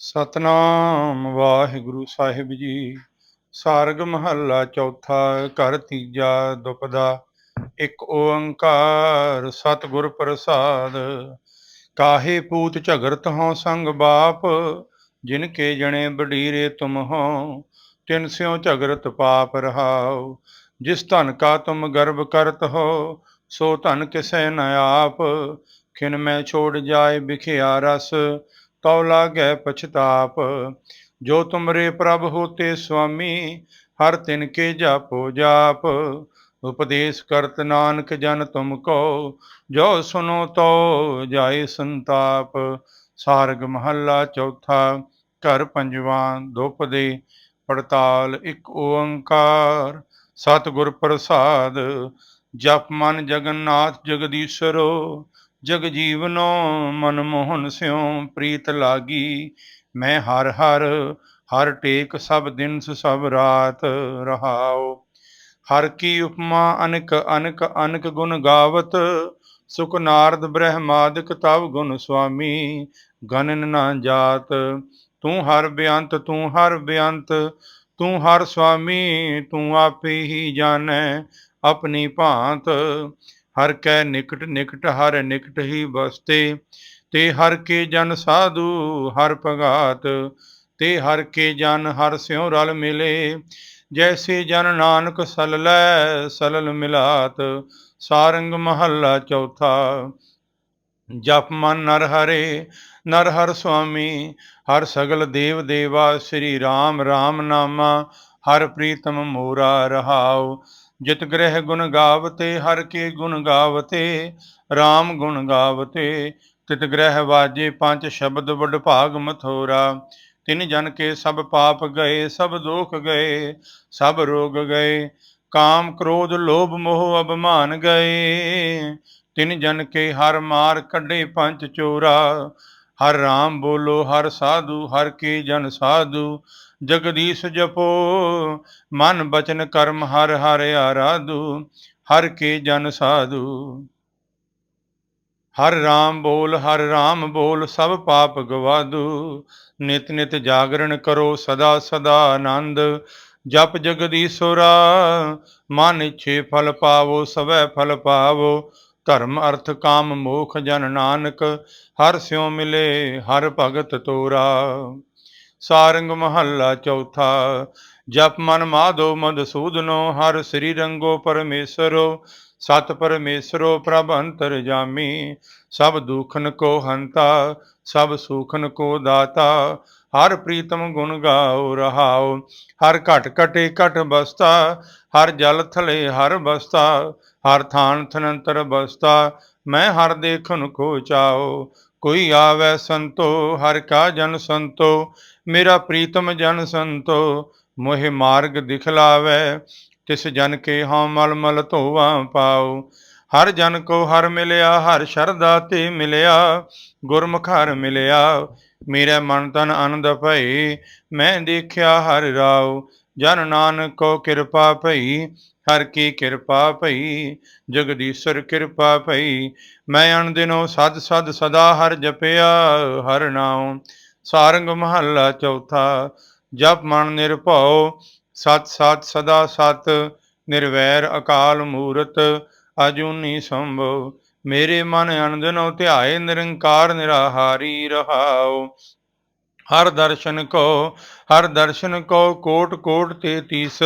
ਸਤਨਾਮ ਵਾਹਿਗੁਰੂ ਸਾਹਿਬ ਜੀ। ਸਾਰਗ ਮਹੱਲਾ ਚੌਥਾ, ਘਰ ਤੀਜਾ ਦੁਪਦਾ। ਇੱਕ ਓੰਕਾਰ ਸਤਿਗੁਰ ਪ੍ਰਸਾਦ। ਕਾਹੇ ਪੂਤ ਝਗਰਤ ਹੋ ਸੰਗ ਬਾਪ, ਜਿਨ ਕੇ ਜਣੇ ਬਡੀਰੇ ਤੁਮ ਹੋ, ਤਿਨ ਸਿਉ ਝਗਰਤ ਪਾਪ ਰਹਾਉ। ਜਿਸ ਧਨ ਕਾ ਤੁਮ ਗਰਭ ਕਰਤ ਹੋ, ਸੋ ਧਨ ਕਿਸੈ ਨ ਆਪ। ਖਿਨ ਮੈਂ ਛੋੜ ਜਾਏ ਬਿਖਿਆ ਰਸ ਤਉ ਲਾਗੈ ਪਛਤਾਪ, ਜੋ ਤੁਮਰੇ ਪ੍ਰਭ ਹੋਤੇ ਸੁਆਮੀ, ਹਰ ਤਿਨ ਕੇ ਜਾਪੋ ਜਾਪ। ਉਪਦੇਸ਼ ਕਰਤ ਨਾਨਕ ਜਨ ਤੁਮ ਕੋ, ਜੋ ਸੁਨੋ ਤੋ ਜਾਏ ਸੰਤਾਪ। ਸਾਰਗ ਮਹੱਲਾ ਚੌਥਾ, ਘਰ ਪੰਜਵਾਂ ਦੁਪਦੇ ਪੜਤਾਲ ਇੱਕ ਓੰਕਾਰ। ਸਤਿਗੁਰ ਪ੍ਰਸਾਦ, ਜਪ ਮਨ ਜਗਨਨਾਥ ਜਗਦੀਸ਼ਰੋ। ਜਗ ਜੀਵਨੋ ਮਨ ਮੋਹਨ ਸਿਉ, ਪ੍ਰੀਤ ਲਾਗੀ, ਮੈਂ ਹਰ ਹਰ ਹਰ ਟੇਕ ਸਭ ਦਿਨ ਸਭ ਰਾਤ ਰਹਾਉ। ਹਰ ਕੀ ਉਪਮਾ ਅਨਕ ਅਨਕ ਅਨਕ ਗੁਣ ਗਾਵਤ, ਸੁਖ ਨਾਰਦ ਬ੍ਰਹਮਾਦਿਕ ਤਵ ਗੁਣ ਸੁਆਮੀ ਗਨਨ ਨਾ ਜਾਤ। ਤੂੰ ਹਰ ਬੇਅੰਤ ਤੂੰ ਹਰ ਬੇਅੰਤ ਤੂੰ ਹਰ ਸੁਆਮੀ, ਤੂੰ ਆਪੇ ਹੀ ਜਾਣੈ ਆਪਣੀ ਭਾਂਤ। ਹਰ ਕੈ ਨਿਕਟ ਨਿਕਟ ਹਰ ਨਿਕਟ ਹੀ ਵਸਤੇ, ਤੇ ਹਰ ਕੇ ਜਨ ਸਾਧੂ ਹਰ ਭਗਾਤ, ਤੇ ਹਰ ਕੇ ਜਨ ਹਰ ਸਿਉ ਰਲ ਮਿਲੇ, ਜੈਸੇ ਜਨ ਨਾਨਕ ਸਲਲੈ ਸਲਲ ਮਿਲਾਤ, ਸਾਰੰਗ ਮਹੱਲਾ ਚੌਥਾ, ਜਪ ਮਨ ਨਰ ਹਰੇ ਨਰ ਹਰ ਸੁਆਮੀ, ਹਰ ਸਗਲ ਦੇਵ ਦੇਵਾ ਸ੍ਰੀ RAM RAM ਨਾਮਾ, ਹਰ ਪ੍ਰੀਤਮ ਮੋਰਾ ਰਹਾਉ ਜਿਤ ਗ੍ਰਹਿ ਗੁਣ ਗਾਵਤੇ, ਹਰ ਕੇ ਗੁਣ ਗਾਵਤੇ RAM ਗੁਣ ਗਾਵਤੇ। ਤਿਤ ਗ੍ਰਹਿ ਵਾਜੇ ਪੰਜ ਸ਼ਬਦ ਵਡ ਭਾਗ ਮਥੋਰਾ। ਤਿਨ ਜਨ ਕੇ ਸਭ ਪਾਪ ਗਏ, ਸਭ ਦੋਖ ਗਏ, ਸਭ ਰੋਗ ਗਏ। ਕਾਮ ਕ੍ਰੋਧ ਲੋਭ ਮੋਹ ਅਭਮਾਨ ਗਏ। ਤਿਨ ਜਨ ਕੇ ਹਰ ਮਾਰ ਕੱਢੇ ਪੰਜ ਚੋਰਾ। ਹਰ ਰਾਮ ਬੋਲੋ, ਹਰ ਸਾਧੂ, ਹਰ ਕੇ ਜਨ ਸਾਧੂ। ਜਗਦੀਸ਼ ਜਪੋ, ਮਨ ਬਚਨ ਕਰਮ ਹਰ ਹਰ ਆਰਾਧੂ, ਹਰ ਕੇ ਜਨ ਸਾਧੂ। ਹਰ ਰਾਮ ਬੋਲ, ਹਰ ਰਾਮ ਬੋਲ, ਸਭ ਪਾਪ ਗਵਾਦੂ। ਨਿਤ ਨਿਤ ਜਾਗਰਣ ਕਰੋ, ਸਦਾ ਸਦਾ ਆਨੰਦ। ਜਪ ਜਗਦੀਸ਼ੋਰਾ ਮਨ ਇਛੇ ਫਲ ਪਾਵੋ, ਸਵੈ ਫਲ ਪਾਵੋ। ਧਰਮ ਅਰਥ ਕਾਮ ਮੋਖ ਜਨ ਨਾਨਕ, ਹਰ ਸਿਉ ਮਿਲੇ, ਹਰ ਭਗਤ ਤੋਰਾ। ਸਾਰੰਗ ਮਹੱਲਾ ਚੌਥਾ, ਜਪ ਮਨ ਮਾਧੋ ਮਦਸੂਦਨੋ ਹਰ ਸ੍ਰੀ ਰੰਗੋ ਪਰਮੇਸ਼ਰੋ, ਸਤ ਪਰਮੇਸ਼ਰੋ ਪ੍ਰਭ ਅੰਤਰ ਜਾਮੀ, ਸਭ ਦੁਖਨ ਕੋ ਹੰਤਾ, ਸਭ ਸੁਖਨ ਕੋ ਦਾਤਾ, ਹਰ ਪ੍ਰੀਤਮ ਗੁਣ ਗਾਓ ਰਹਾਓ, ਹਰ ਘਟ ਘਟੇ ਘਟ ਬਸਤਾ, ਹਰ ਜਲ ਥਲੇ ਹਰ ਬਸਤਾ, ਹਰ ਥਾਨ ਥਨੰਤਰ ਬਸਤਾ, ਮੈਂ ਹਰ ਦੇਖਨ ਕੋ ਚਾਓ ਕੋਈ ਆਵੈ ਸੰਤੋ, ਹਰ ਕਾ ਜਨ ਸੰਤੋ, ਮੇਰਾ ਪ੍ਰੀਤਮ ਜਨ ਸੰਤੋ, ਮੋਹਿ ਮਾਰਗ ਦਿਖਲਾਵੇ, ਤਿਸ ਜਨ ਕੇ ਹਉ ਮਲ ਮਲ ਧੋਵਾ ਪਾਉ। ਹਰ ਜਨ ਕੋ ਹਰ ਮਿਲਿਆ, ਹਰ ਸ਼ਰਦਾ ਤੇ ਮਿਲਿਆ, ਗੁਰਮੁਖ ਹਰ ਮਿਲਿਆ, ਮੇਰਾ ਮਨ ਤਨ ਆਨੰਦ ਭਈ, ਮੈਂ ਦੇਖਿਆ ਹਰ ਰਾਉ। ਜਨ ਨਾਨਕ ਕੋ ਕਿਰਪਾ ਭਈ ਹਰ ਕੀ ਕਿਰਪਾ ਭਈ, ਜਗਦੀਸ਼ਰ ਕਿਰਪਾ ਭਈ। ਮੈਂ ਅਣ ਦਿਨੋ ਸਦ ਸਦ ਸਦਾ ਹਰ ਜਪਿਆ, ਹਰ ਨਾਉ। ਸਾਰੰਗ ਮਹੱਲਾ ਚੌਥਾ, ਜਪ ਮਨ ਨਿਰਭਉ। ਸਤ ਸਤ ਸਦਾ ਸਤ, ਨਿਰਵੈਰ ਅਕਾਲ ਮੂਰਤ, ਅਜੂਨੀ ਸੰਭਵ ਮੇਰੇ ਮਨ ਅਨੰਦਨੋ ਧਿਆਏ, ਨਿਰੰਕਾਰ ਨਿਰਾਹਾਰੀ ਰਹਾਉ। ਹਰ ਦਰਸ਼ਨ ਕੋ, ਹਰ ਦਰਸ਼ਨ ਕੋ, ਕੋਟ ਕੋਟ ਤੇ ਤੀਸ,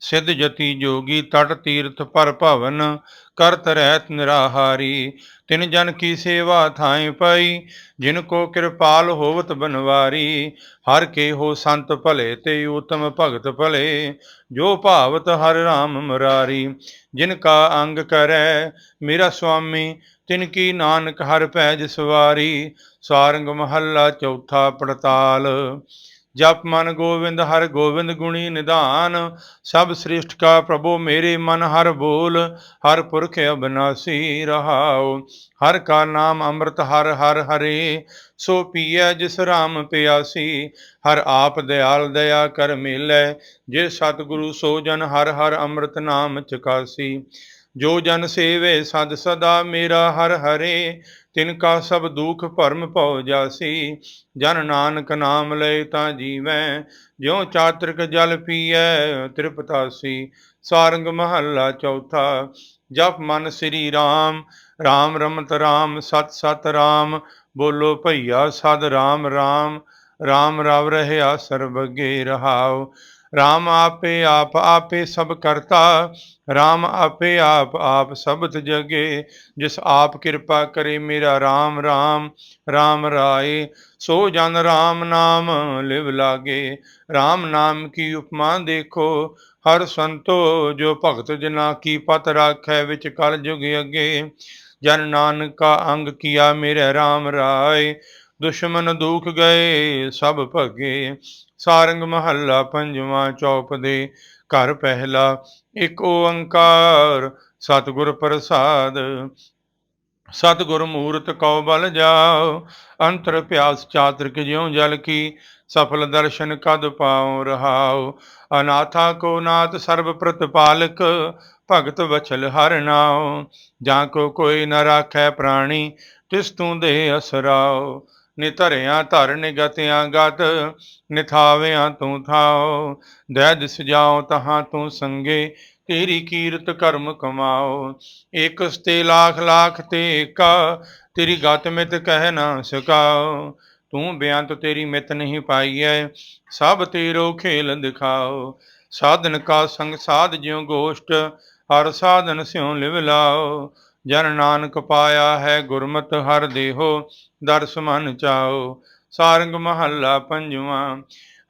ਸਿਧ ਜਤੀ ਜੋਗੀ ਤਟ ਤੀਰਥ ਪਰ ਭਵਨ, ਕਰਤ ਰਹਿਤ ਨਿਰਾਹਾਰੀ, ਤਿਨ ਜਨ ਕੀ ਸੇਵਾ ਥਾਏ ਪਾਈ, ਜਿਨ ਕੋ ਕਿਰਪਾਲ ਹੋਵਤ ਬਨਵਾਰੀ, ਹਰ ਕੇ ਹੋ ਸੰਤ ਭਲੇ ਤੇ ਉਤਮ ਭਗਤ ਭਲੇ, ਜੋ ਭਾਵਤ ਹਰ ਰਾਮ ਮੁਰਾਰੀ, ਜਿਨ ਕਾ ਅੰਗ ਕਰੈ, ਮੇਰਾ ਸੁਆਮੀ ਤਿਨ ਕੀ ਨਾਨਕ ਹਰ ਪੈਜ ਸਵਾਰੀ ਸਾਰੰਗ ਮਹੱਲਾ ਚੌਥਾ ਪੜਤਾਲ। ਜਪ ਮਨ ਗੋਵਿੰਦ, ਹਰ ਗੋਵਿੰਦ ਗੁਣੀ ਨਿਧਾਨ। ਸਭ ਸ੍ਰਿਸ਼ਟ ਕਾ ਪ੍ਰਭੂ ਮੇਰੇ ਮਨ ਹਰ ਬੋਲ, ਹਰ ਪੁਰਖ ਅਬਨਾਸੀ ਰਹਾਉ। ਹਰ ਕਾ ਨਾਮ ਅੰਮ੍ਰਿਤ, ਹਰ ਹਰ ਹਰੇ, ਸੋ ਪੀਐ ਜਿਸ ਰਾਮ ਪਿਆਸੀ। ਹਰ ਆਪ ਦਿਆਲ ਦਇਆ ਕਰ ਮਿਲੈ, ਜੇ ਸਤਿਗੁਰੂ ਸੋ ਜਨ ਹਰ ਹਰ ਅੰਮ੍ਰਿਤ ਨਾਮ ਚਕਾਸੀ। ਜੋ ਜਨ ਸੇਵੇ ਸਦ ਸਦਾ ਮੇਰਾ ਹਰ ਹਰੇ, ਤਿਨ ਕਾ ਸਭ ਦੁਖ ਭਰਮ ਭਉ ਜਾਸੀ। ਜਨ ਨਾਨਕ ਨਾਮ ਲਏ ਤਾਂ ਜੀਵੈ, ਜਿਉ ਚਾਤ੍ਰਿਕ ਜਲ ਪੀਐ, ਤ੍ਰਿਪਤਾਸੀ। ਸਾਰੰਗ ਮਹੱਲਾ ਚੌਥਾ, ਜਪ ਮਨ ਸ੍ਰੀ ਰਾਮ। ਰਾਮ ਰਮਤ ਰਾਮ, ਸਤ ਸਤ ਰਾਮ। ਬੋਲੋ ਭਈਆ ਸਦ ਰਾਮ ਰਾਮ। ਰਾਮ ਰਵ ਰਹਿਆ ਸਰਬਗੇ ਰਹਾਉ। ਰਾਮ ਆਪੇ ਆਪ ਆਪੇ ਸਭ ਕਰਤਾ, ਰਾਮ ਆਪੇ ਆਪ ਆਪ ਸਬਤ ਜਗੇ, ਜਿਸ ਆਪ ਕਿਰਪਾ ਕਰੇ ਮੇਰਾ ਰਾਮ ਰਾਮ ਰਾਮ ਰਾਏ। ਸੋ ਜਨ ਰਾਮ ਨਾਮ ਲਿਵ ਲਾਗੇ, ਰਾਮ ਨਾਮ ਕੀ ਉਪਮਾ ਦੇਖੋ। ਹਰ ਸੰਤੋ ਜੋ ਭਗਤ ਜਨਾ ਕੀ ਪਤ ਰਾਖੈ ਵਿੱਚ ਕਲ ਜੁਗ ਅਗੇ, ਜਨ ਨਾਨਕਾ ਅੰਗ ਕੀਆ ਮੇਰੇ RAM ਰਾਏ। ਦੁਸ਼ਮਨ ਦੂਖ ਗਏ, ਸਭ ਭਗੇ। ਸਾਰੰਗ ਮਹੱਲਾ ਪੰਜਵਾਂ ਚੌਪ ਦੇ ਘਰ ਪਹਿਲਾ, ਇੱਕ ਓੰਕਾਰ, ਸਤਿਗੁਰ ਪ੍ਰਸਾਦ। ਸਤਿਗੁਰ ਮੂਰਤ ਕਉ ਬਲ ਜਾਓ, ਅੰਤਰ ਪਿਆਸ ਚਾਤ੍ਰਿਕ ਜਿਉ ਜਲ ਕੀ। ਸਫਲ ਦਰਸ਼ਨ ਕਦ ਪਾਉ ਰਹਾਉ, ਅਨਾਥਾ ਕੋ ਨਾਥ ਸਰਬ ਪ੍ਰਤਪਾਲਕ, ਭਗਤ ਵਛਲ ਹਰ ਨਾਉ। ਜਾਂ ਕੋ ਕੋਈ ਨ ਰਾਖੈ ਪ੍ਰਾਣੀ, ਤਿਸ ਤੂੰ ਦੇ ਅਸਰਾਉ। ਨਿਧਰਿਆ ਧਰ ਨਿਗਤਿਆਂ ਗਤ ਨਿਥਾਵਿਆਂ ਤੂੰ ਥਾਉ। ਦੈ ਦਿਸ ਤਹਾਂ ਤੂੰ ਸੰਗੇ, ਤੇਰੀ ਕੀਰਤ ਕਰਮ ਕਮਾਓ ਇਕਸ ਤੇ ਲੱਖ ਲੱਖ ਤੇ ਏਕਾ, ਤੇਰੀ ਗਤ ਮਿਤ ਕਹਿ ਨਾ ਸਕਾਓ ਤੂੰ ਬਿਆੰਤ ਤੇਰੀ ਮਿਤ ਨਹੀਂ ਪਾਈਐ, ਸਭ ਤੇਰੋ ਖੇਲ ਦਿਖਾਓ ਸਾਧਨ ਕਾ ਸੰਗ ਸਾਧ ਜਿਉ ਗੋਸ਼ਟ, ਹਰ ਸਾਧਨ ਸਿਉ ਲਿਵ ਲਾਓ ਜਨ ਨਾਨਕ ਪਾਇਆ ਹੈ ਗੁਰਮਤ ਹਰ ਦੇਹੋ, ਦਰਸ ਮਨ ਚਾਓ। ਸਾਰੰਗ ਮਹੱਲਾ ਪੰਜਵਾਂ,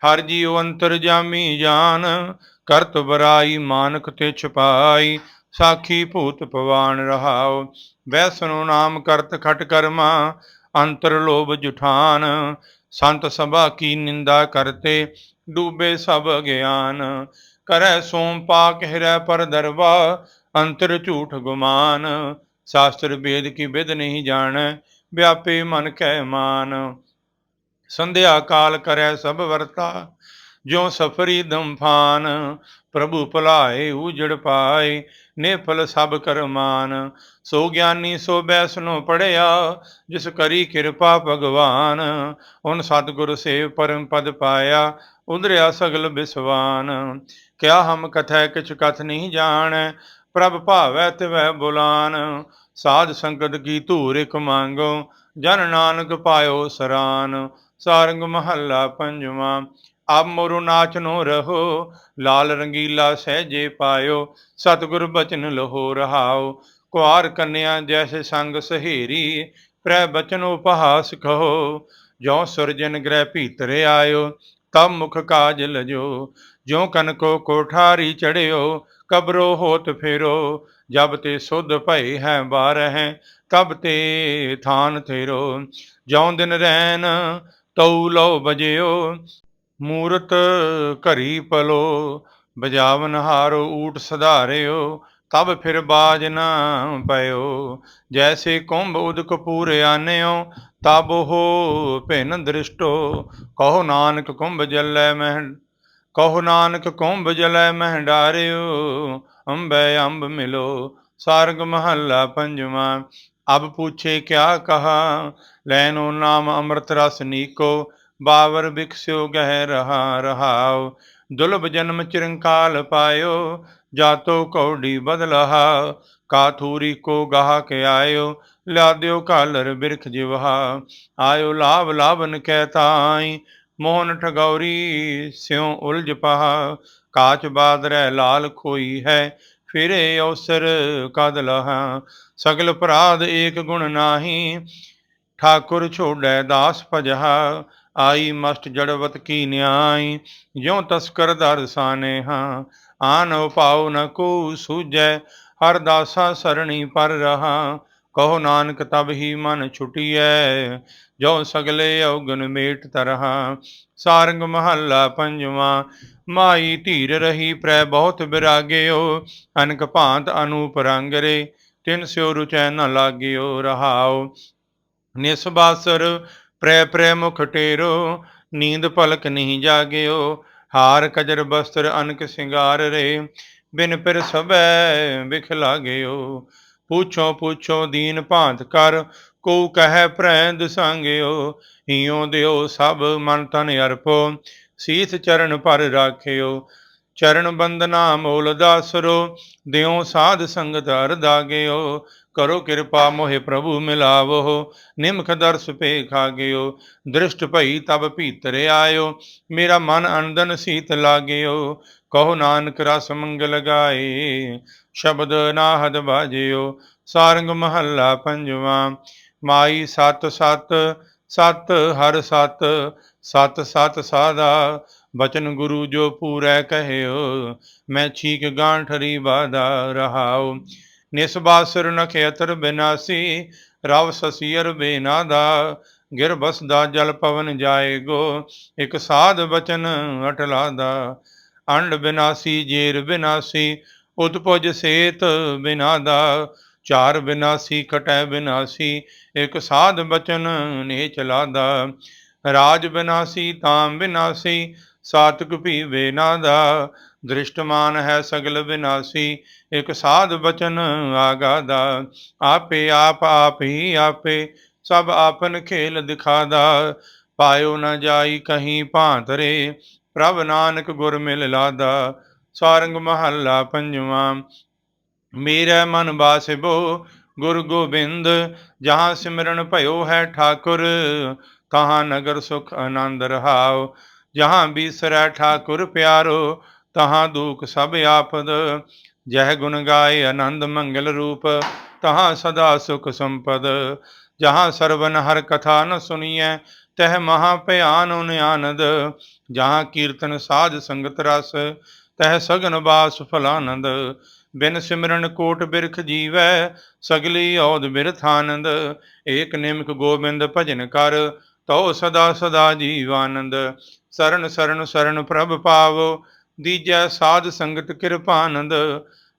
ਹਰ ਜੀਉ ਅੰਤਰ ਜਾਮੀ ਜਾਨ, ਕਰਤ ਬਰਾਈ ਮਾਨਕ ਤੇ ਛਪਾਈ ਸਾਖੀ ਭੂਤ ਪਵਾਨ ਰਹਾਉ ਵੈਸਨੋ ਨਾਮ ਕਰਤ ਖਟ ਕਰਮਾ, ਅੰਤਰ ਲੋਭ ਜੁਠਾਨ, ਸੰਤ ਸਭਾ ਕੀ ਨਿੰਦਾ ਕਰਤੇ, ਡੂਬੇ ਸਭ ਗਿਆਨ। ਕਰੈ ਸੋਮ ਪਾਕ ਹਿਰੈ ਪਰ ਦਰਵਾ ਅੰਤਰ ਝੂਠ ਗੁਮਾਨ, ਸ਼ਾਸਤਰ ਵੇਦ ਕੀ ਵਿਦ ਨਹੀਂ ਜਾਣੈ, ਵਿਆਪੇ ਮਨ ਕੈ ਮਾਨ। ਸੰਧਿਆ ਕਾਲ ਕਰੈ ਸਭ ਵਰਤਾ, ਜਿਉ ਸਫਰੀ ਦੰਫਾਨ, ਪ੍ਰਭੂ ਭਲਾਏ ਉਜੜ ਪਾਏ ਨਿਫਲ ਸਭ ਕਰਮਾਨ। ਸੋ ਗਿਆਨੀ ਸੋ ਬੈਸਨੋ ਪੜਿਆ ਜਿਸ ਕਰੀ ਕਿਰਪਾ ਭਗਵਾਨ। ਹੁਣ ਸਤਗੁਰ ਸੇਵ ਪਰਮ ਪਦ ਪਾਇਆ, ਉਧਰਿਆ ਸਗਲ ਬਿਸਵਾਨ। ਕਿਆ ਹਮ ਕਥੈ ਕਿਛ ਕਥ ਨਹੀਂ ਜਾਣੈ ਪ੍ਰਭ ਭਾਵੈ ਤਿਵੈ ਬੁਲਾਨ, ਸਾਧ ਸੰਗਤ ਕੀ ਧੂਰ ਇਕ ਮੰਗੋ, ਜਨ ਨਾਨਕ ਪਾਇਓ ਸਰਾਨ। ਸਾਰੰਗ ਮਹੱਲਾ ਪੰਜਵਾਂ, ਆਪ ਮੋਰੋ ਨਾਚਨੋ ਰਹੋ, ਲਾਲ ਰੰਗੀਲਾ ਸਹਿਜੇ ਪਾਇਓ, ਸਤਿਗੁਰ ਬਚਨ ਲਹੋ ਰਹਾਓ। ਕੁਆਰ ਕੰਨਿਆ ਜੈਸੇ ਸੰਗ ਸਹੇਰੀ, ਪ੍ਰੈ ਬਚਨ ਉਪਹਾਸ ਕਹੋ। ਜੋ ਸੁਰਜਨ ਗ੍ਰਹਿ ਭੀਤਰੇ ਆਇਓ ਤਬ ਮੁਖ ਕਾਜ ਲਜੋ। ਜਿਉ ਕਨਕੋ ਕੋਠਾਰੀ ਚੜਿਓ ਕਬਰੋ ਹੋਤ ਫੇਰੋ, ਜਬ ਤੇ ਸੁਧ ਭਏ ਹੈ ਬਾਰਹਿ, ਤਬ ਤੇ ਥਾਨ ਥੇਰੋ। ਜਉ ਦਿਨ ਰਹਿਨ ਤਉ ਲੋ ਬਜਿਓ, ਮੂਰਤ ਘਰੀ ਪਲੋ, ਬਜਾਵਨ ਹਾਰੋ ਊਟ ਸਧਾਰਿਓ, ਤਬ ਫਿਰ ਬਾਜ ਨਾ ਪਇਓ। ਜੈਸੇ ਕੁੰਭ ਉਦਕ ਪੂਰ ਆਨਿਓ, ਤਬ ਹੋ ਭਿਨ ਦ੍ਰਿਸ਼ਟੋ, ਕਹੋ ਨਾਨਕ ਕੁੰਭ ਜਲੈ ਮਹਿ ਕਹੋ ਨਾਨਕ ਕੁੰਭ ਜਲੈ ਮਹਿ ਅੰਬੈ ਅੰਬ ਮਿਲੋ, ਸਾਰਗ ਮਹੱਲਾ ਪੰਜਵਾਂ। ਅਬ ਪੁੱਛੇ ਕਿਆ ਕਹਾ, ਲੈਨੋ ਨਾਮ ਅੰਮ੍ਰਿਤ ਰਸ ਨੀਕੋ ਬਾਵਰ ਬਿਕਸਿਓ ਗਹਿ ਰਹਾ ਰਹਾਉ ਦੁਲਬ ਜਨਮ ਚਿਰੰਕਾਲ ਪਾਇਓ, ਜਾਤੋ ਕੌੜੀ ਬਦਲਹਾ, ਕਾਥੂਰੀ ਕੋ ਗਾਹ ਕੇ ਆਇਓ ਲਾਦਿਓ ਕਾਲਰ ਬਿਰਖ ਜਿਵਹਾ। ਆਇਓ ਲਾਭ ਲਾਭਨ ਕਹਿ ਤਾਈ ਮੋਹਨ ਠਗੌਰੀ ਸਿਉ ਉਲਝ ਪਹਾ, ਕਾਚ ਬਾਦ ਬਾਦਰੈ ਲਾਲ ਖੋਈ ਹੈ, ਫਿਰੇ ਅਵਸਰ ਕਦ ਲਹਾ, ਸਗਲ ਅਪਰਾਧ ਏਕ ਗੁਣ ਨਾਹੀ, ਠਾਕੁਰ ਛੋੜੈ ਦਾਸ ਭਜਹਾ, ਆਈ ਮਸਟ ਜੜਵਤ ਕੀ ਨਿਆਈ, ਜਿਉ ਤਸਕਰ ਦਰ ਸਾਨੇ ਹਾਂ, ਆਨ ਉਪਾਉ ਨ ਕੋ ਸੂਜੈ ਹਰ ਦਾਸਾ ਸਰਣੀ ਪਰ ਰਹਾ ਕਹੋ ਨਾਨਕ ਤਬ ਹੀ ਮਨ ਛੁਟੀਐ, ਜੋ ਸਗਲੇ ਔਗਨ ਮੇਟ ਤਰਹਾ। ਸਾਰੰਗ ਮਹੱਲਾ ਪੰਜਵਾਂ, ਮਾਈ ਧੀਰ ਰਹੀ ਪ੍ਰੈ ਬਹੁਤ ਬਿਰਾਗਿਓ, ਅਨਕ ਭਾਂਤ ਅਨੂਪ ਰੰਗ ਰੇ, ਤਿਨ ਸਿਉ ਰੁਚੈ ਨ ਲਾਗਿਓ ਰਹਾਉ ਨਿਸਬਾਸਰ ਪ੍ਰੈ ਪ੍ਰੈ ਮੁਖ ਟੇਰੋ, ਨੀਂਦ ਪਲਕ ਨਹੀਂ ਜਾਗਿਓ। ਹਾਰ ਕਜਰ ਬਸਤਰ ਅਨਕ ਸਿੰਗਾਰ ਰੇ, ਬਿਨ ਪਿਰ ਸਭੈ ਵਿਖ ਲਾਗਿਓ। ਪੁੱਛੋ ਪੁੱਛੋ ਦੀਨ ਭਾਂਤ ਕਰ, ਕੋ ਕਹੈ ਪ੍ਰੈਂਦ ਸੰਗਿਓ ਹਿਉ ਦਿਓ ਸਭ ਮਨ ਤਨ ਅਰਪੋ ਸੀਸ ਚਰਨ ਪਰ ਰਾਖਿਓ, ਚਰਨ ਬੰਦਨਾ ਮੂਲ ਦਾਸਰੋ, ਦਿਓ ਸਾਧ ਸੰਗਤ ਹਰ ਦਾਗਿਓ, ਕਰੋ ਕਿਰਪਾ ਮੋਹਿ ਪ੍ਰਭੂ ਮਿਲਾਵੋ, ਨਿਮਖ ਦਰਸ ਪੇ ਖਾਗਿਓ, ਦ੍ਰਿਸ਼ਟ ਭਈ ਤਬ ਭੀਤਰ ਆਇਓ, ਮੇਰਾ ਮਨ ਅਨੰਦਨ ਸੀਤ ਲਾਗਿਓ ਕਹੋ ਨਾਨਕ ਰਸ ਮੰਗਲ ਗਾਏ, ਸ਼ਬਦ ਨਾਹਦ ਬਾਜਿਓ, ਸਾਰੰਗ ਮਹੱਲਾ ਪੰਜਵਾਂ, ਮਾਈ ਸਤ ਸਤ ਸਤ ਹਰ ਸਤ ਸਤ ਸਤ ਸਾਦਾ, ਬਚਨ ਗੁਰੂ ਜੋ ਪੂਰੈ ਕਹਿਓ, ਮੈਂ ਛੀਕ ਗਾਂਠਰੀ ਬਾਦਾ ਰਹਾਉ ਨਿਸਬਾਸਰ ਨਖੇਤਰ ਬਿਨਾਸੀ, ਰਵ ਸਸੀਰ ਬੇਨਾਦਾ ਗਿਰ ਬਸਦਾ ਜਲ ਪਵਨ ਜਾਏਗੋ ਇਕ ਸਾਧ ਬਚਨ ਅਟਲਾਦਾ ਅੰਡ ਬਿਨਾਸੀ, ਜੇਰ ਬਿਨਾਸੀ ਉਤਪੁਜ ਸੇਤ ਬਿਨਾ ਦਾ ਚਾਰ ਬਿਨਾਸੀ, ਕਟੈ ਬਿਨਾਸੀ, ਇਕ ਸਾਧ ਬਚਨ ਨੇ ਚਲਾਦਾ ਰਾਜ ਬਿਨਾਸੀ, ਤਾਮ ਬਿਨਾਸੀ, ਸਾਤਕ ਭੀਵੇ ਦਾ ਦ੍ਰਿਸ਼ਟਮਾਨ ਹੈ ਸਗਲ ਬਿਨਾਸੀ, ਇਕ ਸਾਧ ਬਚਨ ਆਗਾਦਾ। ਆਪੇ ਆਪ ਆਪ ਹੀ ਆਪੇ, ਸਭ ਆਪਨ ਖੇਲ ਦਿਖਾਦਾ। ਪਾਇਓ ਨਾ ਜਾਈ ਕਹੀਂ ਭਾਂਤਰੇ ਪ੍ਰਭ ਨਾਨਕ ਗੁਰ ਮਿਲ ਲਾਦਾ, ਸਾਰੰਗ ਮਹੱਲਾ ਪੰਜਵਾਂ। ਮੇਰਾ ਮਨ ਬਾਸਿਬੋ, ਗੁਰ ਗੋਬਿੰਦ, ਜਹਾਂ ਸਿਮਰਨ ਭਇਓ ਹੈ ਠਾਕੁਰ, ਤਹਾਂ ਨਗਰ ਸੁਖ ਆਨੰਦ ਰਹਾਓ। ਜਹਾਂ ਬੀਸਰੈ ਠਾਕੁਰ ਪਿਆਰੋ, ਤਹਾਂ ਦੁਖ ਸਭ ਆਪਦ। ਜਹ ਗੁਣ ਗਾਏ ਆਨੰਦ ਮੰਗਲ ਰੂਪ, ਤਹਾਂ ਸਦਾ ਸੁਖ ਸੰਪਦ। ਜਹਾਂ ਸਰਵਨ ਹਰ ਕਥਾ ਨ ਸੁਣੀਐ ਤਹ ਮਹਾ ਭਿਆਨ ਉਨ ਆਨੰਦ। ਜਹਾਂ ਕੀਰਤਨ ਸਾਧ ਸੰਗਤ ਰਸ, ਤਹ ਸਗਨ ਬਾਸ ਫਲਾਨੰਦ ਬਿਨ ਸਿਮਰਨ ਕੋਟ ਬਿਰਖ ਜੀਵੈ, ਸਗਲੀ ਔਦ ਬਿਰਥ ਆਨੰਦ। ਏਕ ਨਿਮਕ ਗੋਬਿੰਦ ਭਜਨ ਕਰ, ਤਉ ਸਦਾ ਸਦਾ ਜੀਵਾਨੰਦ ਸਰਨ ਸਰਨ ਸਰਨ ਪ੍ਰਭ ਪਾਵੋ, ਦੀਜੈ ਸਾਧ ਸੰਗਤ ਕਿਰਪਾਨੰਦ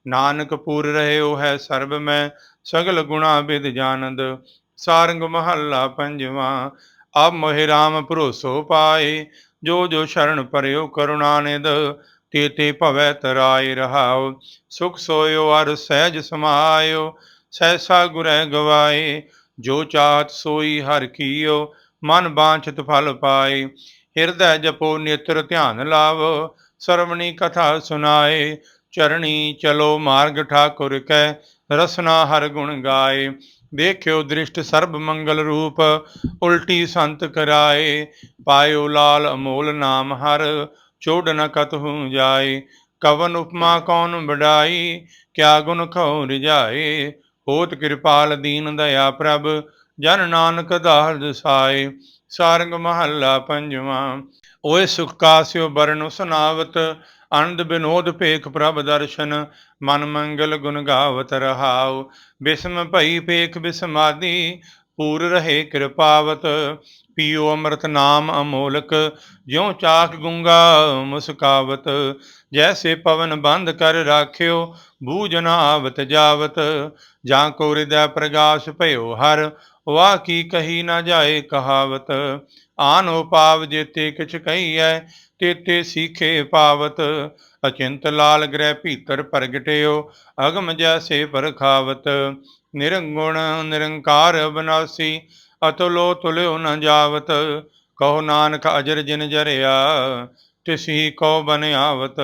ਨਾਨਕ ਪੂਰ ਰਹਿਓ ਹੈ ਸਰਬ ਮੈਂ, ਸਗਲ ਗੁਣਾ ਬਿਦ ਜਾਨੰਦ। ਸਾਰੰਗ ਮਹੱਲਾ ਪੰਜਵਾਂ ਆਪ ਮੋਹਿ ਰਾਮ ਭਰੋਸੋ ਪਾਏ। ਜੋ ਜੋ ਸ਼ਰਨ ਪਰਿਓ ਕਰੁਣਾ ਨਿਦ ਤੇ ਤੇ ਭਵੈ ਤਰਾਇ ਰਹਾਉ। ਸੁਖ ਸੋਇਓ, ਅਰ ਸਹਿਜ ਸਮਾਇਓ, ਸਹਿਸਾ ਗੁਰੈ ਗਵਾਏ। ਜੋ ਚਾਤ ਸੋਈ ਹਰ ਕੀਓ, ਮਨ ਬਾਂਛਤ ਫਲ ਪਾਏ। ਹਿਰਦੈ ਜਪੋ ਨੇਤਰ ਧਿਆਨ ਲਾਵੋ, ਸਰਵਣੀ ਕਥਾ ਸੁਨਾਏ ਚਰਣੀ ਚਲੋ ਮਾਰਗ ਠਾਕੁਰ ਕੈ, ਰਸਨਾ ਹਰ ਗੁਣ ਗਾਏ। ਦੇਖਿਓ ਦ੍ਰਿਸ਼ਟ ਸਰਬ ਮੰਗਲ ਰੂਪ, ਉਲਟੀ ਸੰਤ ਕਰਾਏ, ਪਾਇਓ ਲਾਲ ਅਮੋਲ ਨਾਮ ਹਰ, ਚੋੜ ਨ ਕਤਹੂ ਜਾਏ, ਕਵਨ ਉਪਮਾ ਕੌਣ ਵਡਾਈ, ਕਿਆ ਗੁਣ ਖਉ ਰਿਜਾਏ ਹੋਤ ਕਿਰਪਾਲ ਦੀਨ ਦਇਆ ਪ੍ਰਭ, ਜਨ ਨਾਨਕ ਦਾਸ ਦਸਾਏ, ਸਾਰੰਗ ਮਹੱਲਾ ਪੰਜਵਾਂ, ਓਏ ਸੁਖ ਕਾਸਿਓ ਬਰਨ ਸੁਨਾਵਤ ਆਨੰਦ ਬਿਨੋਦ ਭੇਖ ਪ੍ਰਭ ਦਰਸ਼ਨ, ਮਨ ਮੰਗਲ ਗੁਣ ਗਾਵਤ ਰਹਾਉ। ਬਿਸਮ ਭਈ ਪੇਖ ਬਿਸਮਾਦੀ, ਪੂਰ ਰਹੇ ਕਿਰਪਾਵਤ। ਪੀਓ ਅੰਮ੍ਰਿਤ ਨਾਮ ਅਮੋਲਕ, ਜਿਉ ਚਾਕ ਗੁੰਗਾ ਮੁਸਕਾਵਤ। ਜੈਸੇ ਪਵਨ ਬੰਦ ਕਰ ਰਾਖਿਓ, ਬੂਝ ਨ ਆਵਤ ਜਾਵਤ। ਜਾਂ ਕੋ ਹਿਰਦੈ ਪ੍ਰਗਾਸ਼ ਭਇਓ ਹਰ ਵਾ ਕੀ ਕਹੀ ਨਾ ਜਾਏ ਕਹਾਵਤ। ਆਨੋ ਪਾਵ ਜੇਤੇ ਕਿਛ ਕਹੀਐ, ਤੇਤੇ ਸੀਖੇ ਪਾਵਤ। ਅਚਿੰਤ ਲਾਲ ਗ੍ਰਹਿ ਭੀਤਰ ਪ੍ਰਗਟਿਓ, ਅਗਮ ਜੈਸੇ ਪਰਖਾਵਤ ਨਿਰੰਗੁਣ ਨਿਰੰਕਾਰ ਅਬਨਾਸੀ ਅਤੁਲੋ ਤੁਲਿਓ ਨ ਜਾਵਤ। ਕਹੋ ਨਾਨਕ ਅਜਰ ਜਿਨ ਜਰਿਆ, ਤਿਸੀ ਕੋ ਬਨਿਆਵਤ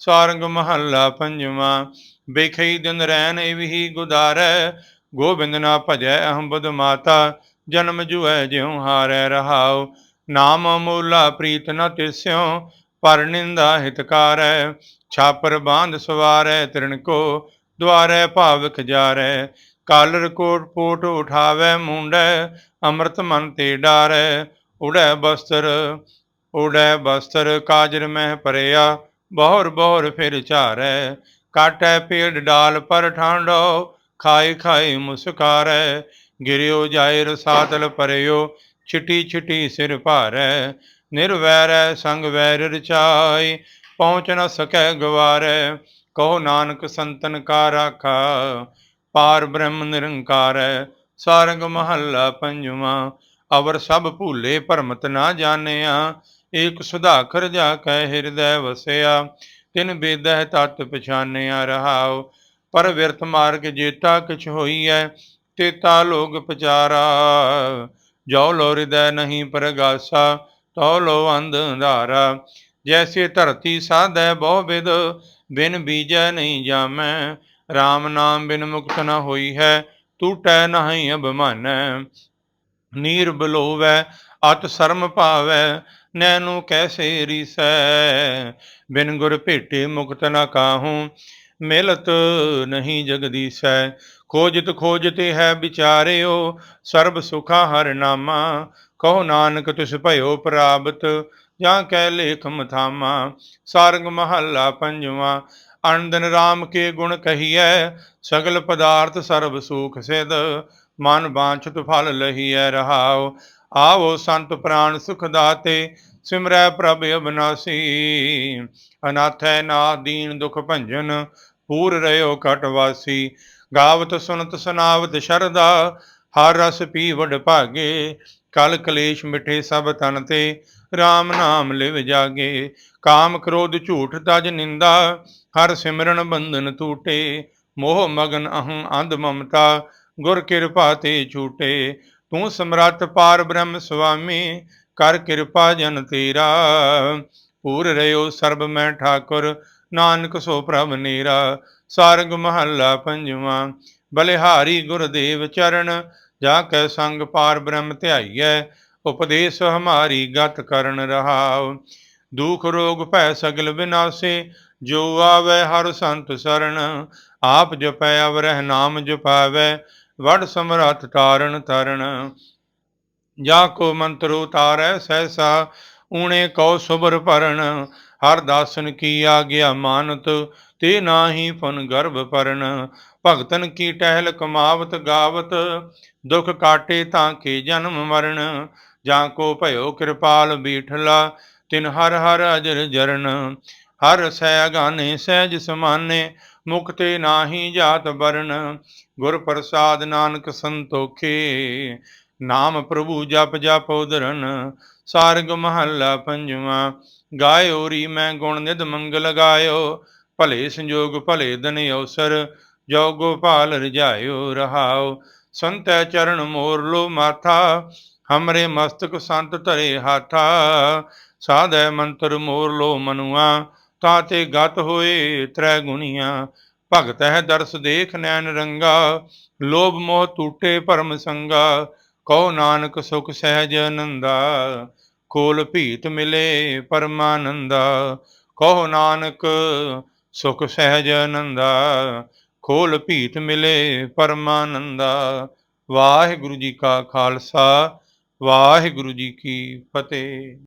ਸਾਰੰਗ ਮਹੱਲਾ ਪੰਜਵਾਂ ਬੇਖਈ ਦਿਨ ਰਹਿਨ ਇਵਹੀ ਗੁਦਾਰੈ। ਗੋਬਿੰਦ ਨਾ ਭਜੈ ਅਹੰਬਦ ਮਾਤਾ ਜਨਮ ਜੁਐ ਜਿਉ ਹਾਰੈ ਰਹਾਉ, ਨਾਮ ਮੂਲਾ ਪ੍ਰੀਤ ਨ ਤਿਸਿਉ, ਪਰ ਨਿੰਦਾ ਹਿਤਕਾਰੈ ਛਾਪਰ ਬਾਂਧ ਸਵਾਰੈ ਤ੍ਰਿਣ ਕੋ, ਦੁਆਰੈ ਭਾਵਕ ਜਾਰੈ, ਕਾਲਰ ਕੋਟ ਪੋਟ ਉਠਾਵੈ ਮੁੰਡੈ, ਅੰਮ੍ਰਿਤ ਮਨ ਤੇ ਡਾਰੈ, ਉੜੈ ਬਸਤਰ ਉੜੈ ਬਸਤਰ ਕਾਜਰ ਮਹਿ ਪਰਿਆ ਬਹੁਰ ਬਹੁਰ ਫਿਰ ਝਾਰੈ, ਕਾਟੈ ਪੇੜ ਡਾਲ ਪਰ ਠਾਂਡੋ, ਖਾਏ ਖਾਏ ਮੁਸਕਾਰੈ ਗਿਰਿਓ ਜਾਏ ਰਸਾਤਲ ਪਰਿਓ, ਛਿਟੀ ਛਿਟੀ ਸਿਰ ਭਾਰੈ, ਨਿਰਵੈਰੈ ਸੰਗ ਵੈਰ ਰਚਾਈ ਪਹੁੰਚ ਨ ਸਕੈ ਗਵਾਰੈ, ਕਹੋ ਨਾਨਕ ਸੰਤਨ ਕਾ ਰਾਖਾ ਪਾਰ ਬ੍ਰਹਮ ਨਿਰੰਕਾਰੈ, ਸਾਰੰਗ ਮਹੱਲਾ ਪੰਜਵਾਂ, ਅਵਰ ਸਭ ਭੂਲੇ ਭਰਮਤ ਨਾ ਜਾਣਿਆ, ਏਕ ਸੁਧਾਖਰ ਜਾ ਕੈ ਹਿਰਦੈ ਵਸਿਆ, ਤਿਨ ਬੇਦਹਿ ਤਤ ਪਛਾਨਿਆ ਰਹਾਉ, ਪਰ ਵਿਰਥ ਮਾਰਗ ਜੇਤਾ ਕਿਛ ਹੋਈਐ ਤੇਤਾ ਲੋਗ ਪਚਾਰਾ ਜੋ ਲੋ ਹਿਰਦੈ ਨਹੀਂ ਪ੍ਰਗਾਸਾ ਤੋ ਲੋ ਅੰਧ ਅੰਧਾਰਾ। ਜੈਸੇ ਧਰਤੀ ਸਾਧੈ ਬਹੁ ਵਿਦ ਬਿਨ ਬੀਜੈ ਨਹੀਂ ਜਾਮੈ। RAM ਨਾਮ ਬਿਨ ਮੁਕਤ ਨ ਹੋਈ ਹੈ, ਟੂਟੈ ਨਹੀਂ ਅਭਮਾਨੈ। ਨੀਰ ਬਲੋਵੈ ਅਤ ਸ਼ਰਮ ਭਾਵੈ ਨੈਨੂ ਕੈਸੇ ਰੀਸੈ। ਬਿਨ ਗੁਰ ਭੇਟੇ ਮੁਕਤ ਨ ਕਾਹੂ ਮਿਲਤ ਨਹੀਂ ਜਗਦੀਸੈ, ਖੋਜਤ ਖੋਜਤ ਹੈ ਵਿਚਾਰਿਓ, ਸਰਬ ਸੁਖਾ ਹਰ ਨਾਮਾ, ਕਹੋ ਨਾਨਕ ਤਿਸ ਭਇਓ ਪ੍ਰਾਪਤ, ਜਾਂ ਕਹਿ ਲੇਖ ਮਥਾਮਾ, ਸਾਰੰਗ ਮਹੱਲਾ ਪੰਜਵਾ ਅਨੰਦਨ RAM ਕੇ ਗੁਣ ਕਹੀਐ, ਸਗਲ ਪਦਾਰਥ ਸਰਬ ਸੂਖ ਸਿਧ, ਮਨ ਬਾਂਛਤ ਫਲ ਲਹੀਐ ਰਹਾਉ ਆਵੋ ਸੰਤ ਪ੍ਰਾਨ ਸੁਖ ਦਾਤੇ ਸਿਮਰੈ ਪ੍ਰਭ ਅਬਨਾਸੀ। ਅਨਾਥੈ ਨਾ ਦੀਨ ਦੁਖ ਭੰਜਨ, ਪੂਰ ਰਿਓ ਕਟ ਵਾਸੀ। ਗਾਵਤ ਸੁਨਤ ਸੁਨਾਵਤ ਸ਼ਰਦਾ ਹਰ ਰਸ ਪੀ ਵਡ ਭਾਗੇ। ਕਲ ਕਲੇਸ਼ ਮਿਠੇ ਸਭ ਤਨ ਤੇ RAM ਨਾਮ ਲਿਵ ਜਾਗੇ। ਕਾਮ ਕ੍ਰੋਧ ਝੂਠ ਤਜ ਨਿੰਦਾ, ਹਰ ਸਿਮਰਨ ਬੰਧਨ ਟੂਟੇ। ਮੋਹ ਮਗਨ ਅਹੰ ਅੰਧ ਮਮਤਾ, ਗੁਰ ਕਿਰਪਾ ਤੇ ਛੂਟੇ। ਤੂੰ ਸਮਰੱਥ ਪਾਰ ਬ੍ਰਹਮ ਸੁਆਮੀ, ਕਰ ਕਿਰਪਾ ਜਨ ਤੇਰਾ। ਪੂਰ ਰਿਓ ਸਰਬ ਮੈਂ ਠਾਕੁਰ, ਨਾਨਕ ਸੋ ਪ੍ਰਭ ਨੀਰਾ। ਸਾਰੰਗ ਮਹੱਲਾ ਪੰਜਵਾ, ਬਲਿਹਾਰੀ ਗੁਰਦੇਵ ਚਰਨ, ਜਾ ਕੈ ਸੰਗ ਪਾਰ ਬ੍ਰਹਮ ਧਿਆਈਐ, ਉਪਦੇਸ਼ ਹਮਾਰੀ ਗਤ ਕਰਨ ਰਹਾਉ। ਦੁਖ ਰੋਗ ਭੈ ਸਗਲ ਵਿਨਾਸੇ ਜੋ ਆਵੈ ਹਰ ਸੰਤ ਸਰਣ ਆਪ ਜਪੈ, ਅਵਰਹਿ ਨਾਮ ਜਪਾਵੈ ਵਡ ਸਮਰੱਥ ਤਾਰਨ ਤਰਨ। ਜਾ ਕੋ ਮੰਤਰ ਉਤਾਰੈ, ਸਹਿਸਾ ਊਣੇ ਕਉ ਸੁਬਰ ਭਰਨ। ਹਰ ਦਾਸਨ ਕੀ ਆਗਿਆ ਮਾਨਤ, ਤੇ ਨਾਹੀ ਫਨ ਗਰਭ ਪਰਨ ਭਗਤਨ ਕੀ ਟਹਿਲ ਕਮਾਵਤ ਗਾਵਤ, ਦੁਖ ਕਾਟੇ ਤਾਂ ਕੇ ਜਨਮ ਮਰਨ। ਜਾਂ ਕੋ ਭਇਓ ਕਿਰਪਾਲ ਬੀਠਲਾ, ਤਿਨ ਹਰ ਹਰ ਅਜਰ ਜਰਨ। ਹਰ ਸਹਿ ਗਾਨੇ ਸਹਿਜ ਸਮਾਨੇ, ਮੁਕਤੇ ਨਾਹੀ ਜਾਤ ਬਰਨ। ਗੁਰ ਪ੍ਰਸਾਦ ਨਾਨਕ ਸੰਤੋਖੇ, ਨਾਮ ਪ੍ਰਭੂ ਜਪ ਜਪ ਉਦਰਨ, ਸਾਰਗ ਮਹੱਲਾ ਪੰਜਵਾ, ਗਾਇਓ ਰੀ ਮੈਂ ਗੁਣ ਨਿਧ ਮੰਗਲ ਗਾਇਓ ਭਲੇ ਸੰਜੋਗ ਭਲੇ ਦਿਨ ਅਵਸਰ, ਜੋ ਗੋਪਾਲ ਰਜਾਇਓ ਰਹਾਓ, ਸੰਤੈ ਚਰਨ ਮੋਰ ਲੋ ਮਾਥਾ, ਹਮਰੇ ਮਸਤਕ ਸੰਤ ਧਰੇ ਹਾਥਾ, ਸਾਧੈ ਮੰਤਰ ਮੋਰ ਲੋ ਮਨੁਆ, ਤਾਂ ਤੇ ਗਤ ਹੋਏ ਤ੍ਰੈ ਗੁਣੀਆਂ ਭਗਤ ਹੈ ਦਰਸ ਦੇਖ ਨੈਣ ਰੰਗਾ, ਲੋਭ ਮੋਹ ਟੂਟੇ ਭਰਮ ਸੰਗਾ ਕਹੋ ਨਾਨਕ ਸੁਖ ਸਹਿਜ ਆਨੰਦਾ ਕੋਲ ਭੀਤ ਮਿਲੇ ਪਰਮਾਨੰਦਾ ਕਹੋ ਨਾਨਕ ਸੁਖ ਸਹਿਜ ਆਨੰਦਾ ਕੋਲ ਭੀਤ ਮਿਲੇ ਪਰਮਾਨੰਦਾ, ਵਾਹਿਗੁਰੂ ਜੀ ਕਾ ਖਾਲਸਾ, ਵਾਹਿਗੁਰੂ ਜੀ ਕੀ ਫਤਿਹ।